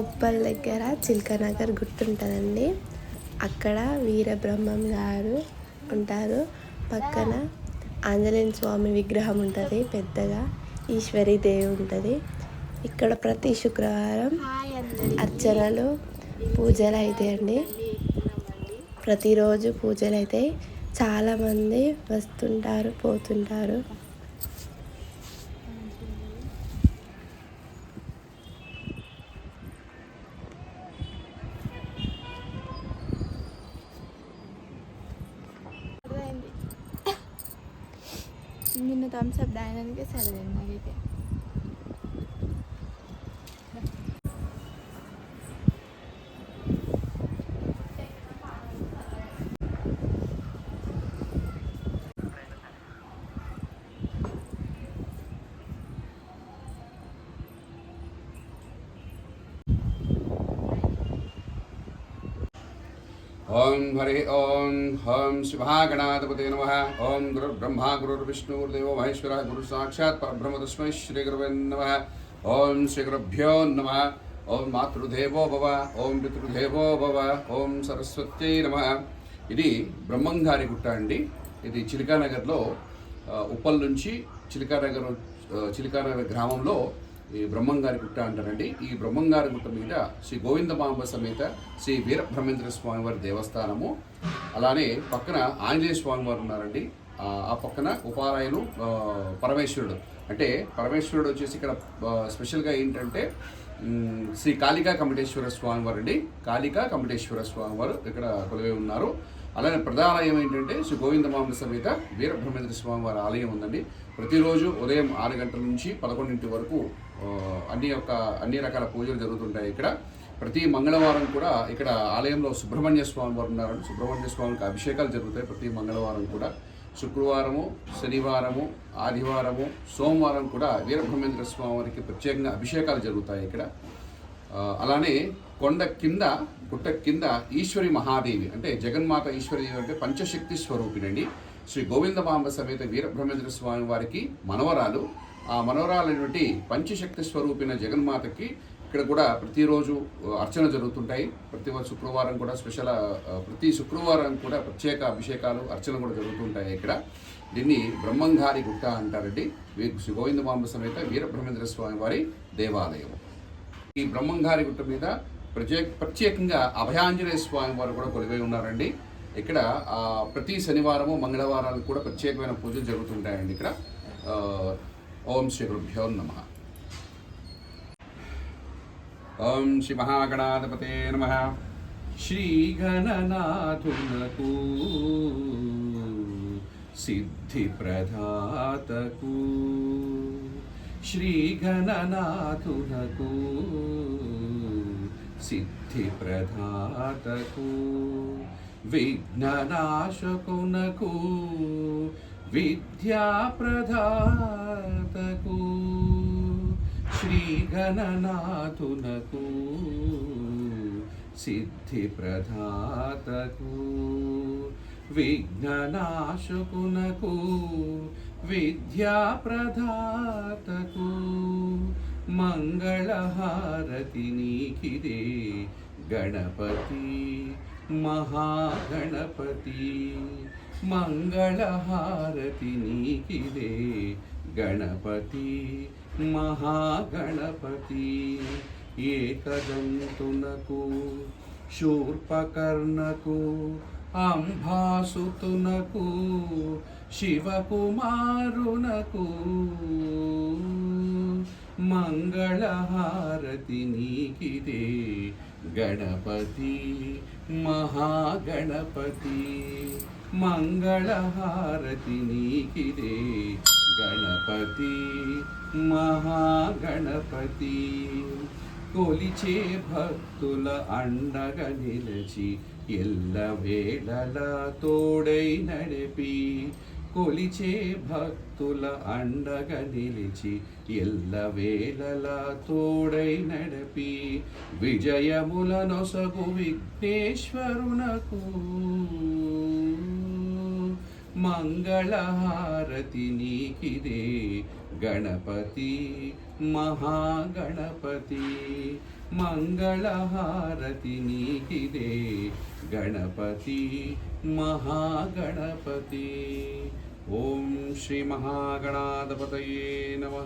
ఉప్పల్ దగ్గర చిల్కనగర్ గుర్తుంటుందండి. అక్కడ వీరబ్రహ్మం గారు ఉంటారు. పక్కన ఆంజనేయ స్వామి విగ్రహం ఉంటుంది పెద్దగా ఈశ్వరి దేవి ఉంటుంది. ఇక్కడ ప్రతి శుక్రవారం అర్చనలు పూజలు అవుతాయండి ప్రతిరోజు పూజలు అవుతాయి చాలామంది వస్తుంటారు పోతుంటారు. నిన్న థమ్స్ అప్ దానికే చదివాను నాకైతే ఓం హరి ఓం హం శివాగణాధిపతే నమ. ఓం గురుర్బ్రహ్మ గురుర్విష్ణు గురుదేవో మహేశ్వర గురు సాక్షాత్ పరబ్రహ్మ తస్మై శ్రీ గురువే నమ. ఓం శ్రీ గురుభ్యో నమ. ఓం మాతృదేవో భవ. ఓం పితృదేవో భవ. ఓం సరస్వత్యై నమ. ఇది బ్రహ్మంగారి గుట్ట అండి. ఇది చిలికానగర్లో ఉప్పల్ నుంచి చిలికానగర్ చిలికానగర్ గ్రామంలో ఈ బ్రహ్మంగారి గుట్ట అంటారండి. ఈ బ్రహ్మంగారి గుట్ట మీద శ్రీ గోవిందమాంబ సమేత శ్రీ వీరబ్రహ్మేంద్ర స్వామివారి దేవస్థానము. అలానే పక్కన ఆంజనేయ స్వామివారు ఉన్నారండి. ఆ పక్కన ఉపారాయను పరమేశ్వరుడు. అంటే పరమేశ్వరుడు వచ్చేసి ఇక్కడ స్పెషల్గా ఏంటంటే శ్రీ కాళికా కమటేశ్వర స్వామివారు అండి కాళికా కమటేశ్వర స్వామివారు ఇక్కడ కొలువై ఉన్నారు. అలానే ప్రధానాలయం ఏంటంటే శ్రీ గోవిందమాంబ సమేత వీరబ్రహ్మేంద్ర స్వామి వారి ఆలయం ఉందండి. ప్రతిరోజు ఉదయం ఆరు గంటల నుంచి పదకొండింటి వరకు అన్ని యొక్క అన్ని రకాల పూజలు జరుగుతుంటాయి ఇక్కడ. ప్రతి మంగళవారం కూడా ఇక్కడ ఆలయంలో సుబ్రహ్మణ్య స్వామి వారు ఉన్నారండి. సుబ్రహ్మణ్య స్వామికి అభిషేకాలు జరుగుతాయి ప్రతి మంగళవారం కూడా. శుక్రవారము శనివారము ఆదివారము సోమవారం కూడా వీరబ్రహ్మేంద్ర స్వామి వారికి ప్రత్యేకంగా అభిషేకాలు జరుగుతాయి ఇక్కడ. అలానే కొండ కింద గుట్ట కింద ఈశ్వరి మహాదేవి అంటే జగన్మాత ఈశ్వరి దేవి అంటే పంచశక్తి స్వరూపిణండి శ్రీ గోవిందమాంబ సమేత వీరబ్రహ్మేంద్ర స్వామి వారికి మనవరాలు. ఆ మనవరాలైనటువంటి పంచశక్తి స్వరూపిన జగన్మాతకి ఇక్కడ కూడా ప్రతిరోజు అర్చన జరుగుతుంటాయి. ప్రతి శుక్రవారం కూడా స్పెషల్ ప్రతి శుక్రవారం కూడా ప్రత్యేక అభిషేకాలు అర్చన కూడా జరుగుతుంటాయి ఇక్కడ. దీన్ని బ్రహ్మంగారి గుట్ట అంటారండి. శ్రీ గోవిందమాంబ సమేత వీరబ్రహ్మేంద్ర స్వామి వారి దేవాలయం. ఈ బ్రహ్మంగారి గుట్ట మీద ప్రత్యేక ప్రత్యేకంగా అభయాంజనేయ స్వామి వారు కూడా కొలువై ఉన్నారండి. ఇక్కడ ప్రతి శనివారము మంగళవారాలు కూడా ప్రత్యేకమైన పూజలు జరుగుతుంటాయండి ఇక్కడ. ఓం శ్రీ గురుభ్యో నమ. ఓం శ్రీ మహాగణాధిపతే నమ. శ్రీ గణనాథునకు సిద్ధి ప్రధాతకు. శ్రీగణనాథునకు సిద్ధి ప్రధాతకు విఘ్ననాశకునకు విద్యా ప్రధాతకు శ్రీగణనాథునకు సిద్ధి ప్రధాతకు విఘ్ననాశకునకు విద్యా ప్రదాతకు మంగళహారతి నీకిదే గణపతి మహాగణపతి. మంగళహారతి నీకిదే గణపతి మహాగణపతి. ఏకదంతునకు శూర్పకర్ణకు అంభాసుతునకు శివకుమారునకు. మంగళహారతి నీకిదే గణపతి మహాగణపతి. మంగళహారతి నీకిదే గణపతి మహాగణపతి. కొలిచే భక్తుల అండగ నిలచి ఎల్ల వేళలా తోడై నడిపి కొలిచే భక్తుల అండగా నిలిచి ఎల్ల వేళలా తోడై నడిపి విజయముల నొసగు విఘ్నేశ్వరునకు మంగళహారతి నీకిదే గణపతి మహాగణపతి మంగళహారతి నీకిదే గణపతి మహాగణపతి ఓం శ్రీ మహాగణాధిపతయే నమ